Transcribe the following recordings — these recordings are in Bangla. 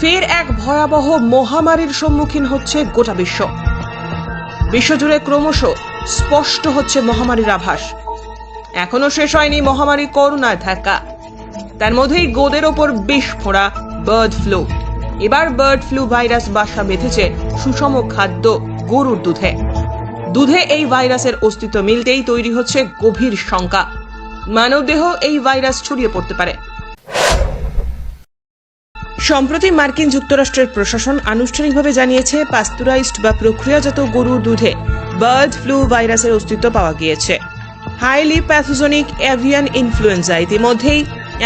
ফের এক ভয়াবহ মহামারীর সম্মুখীন হচ্ছে গোটা বিশ্ব। বিশ্বজুড়ে ক্রমশ স্পষ্ট হচ্ছে মহামারীর আভাস। এখনও শেষ হয়নি মহামারী করোনায় ধাক্কা। তার মধ্যেই গোদের ওপর বিষ ফোঁড়া বার্ড ফ্লু। এবার বার্ড ফ্লু ভাইরাস বাসা বেঁধেছে সুষম খাদ্য, গরুর দুধে। দুধে এই ভাইরাসের অস্তিত্ব মিলতেই তৈরি হচ্ছে গভীর শঙ্কা। মানবদেহ এই ভাইরাস ছড়িয়ে পড়তে পারে। সম্প্রতি মার্কিন যুক্তরাষ্ট্রের প্রশাসন আনুষ্ঠানিকভাবে জানিয়েছে, পাস্তুরাইজড বা প্রক্রিয়াজাত গরুর দুধে বার্ড ফ্লু ভাইরাসের অস্তিত্ব পাওয়া গিয়েছে। হাইলি প্যাথোজনিক এভিয়ান ইনফ্লুয়েঞ্জা ইতিমধ্যেই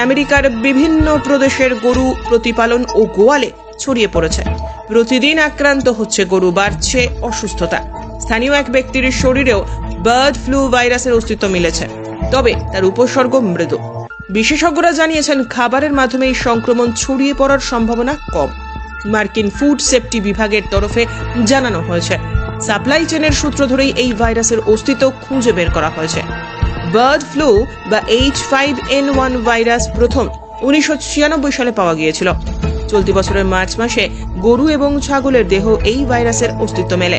আমেরিকার বিভিন্ন প্রদেশের গরু প্রতিপালন ও গোয়ালে ছড়িয়ে পড়েছে। প্রতিদিন আক্রান্ত হচ্ছে গরু, বাড়ছে অসুস্থতা। স্থানীয় এক ব্যক্তির শরীরেও বার্ড ফ্লু ভাইরাসের অস্তিত্ব মিলেছে। তবে তার উপসর্গ মৃদু। বিশেষজ্ঞরা জানিয়েছেন খাবারের মাধ্যমে এই সংক্রমণ ছড়িয়ে পড়ার সম্ভাবনা কম। মার্কিন ফুড সেফটি বিভাগের তরফে জানানো হয়েছে। সাপ্লাই চেনের সূত্র ধরেই এই ভাইরাসের অস্তিত্ব খুঁজে বের করা হয়েছে। বার্ড ফ্লু বা H five N one virus প্রথম উনিশশো ছিয়ানব্বই সালে পাওয়া গিয়েছিল। চলতি বছরের মার্চ মাসে গরু এবং ছাগলের দেহ এই ভাইরাসের অস্তিত্ব মেলে।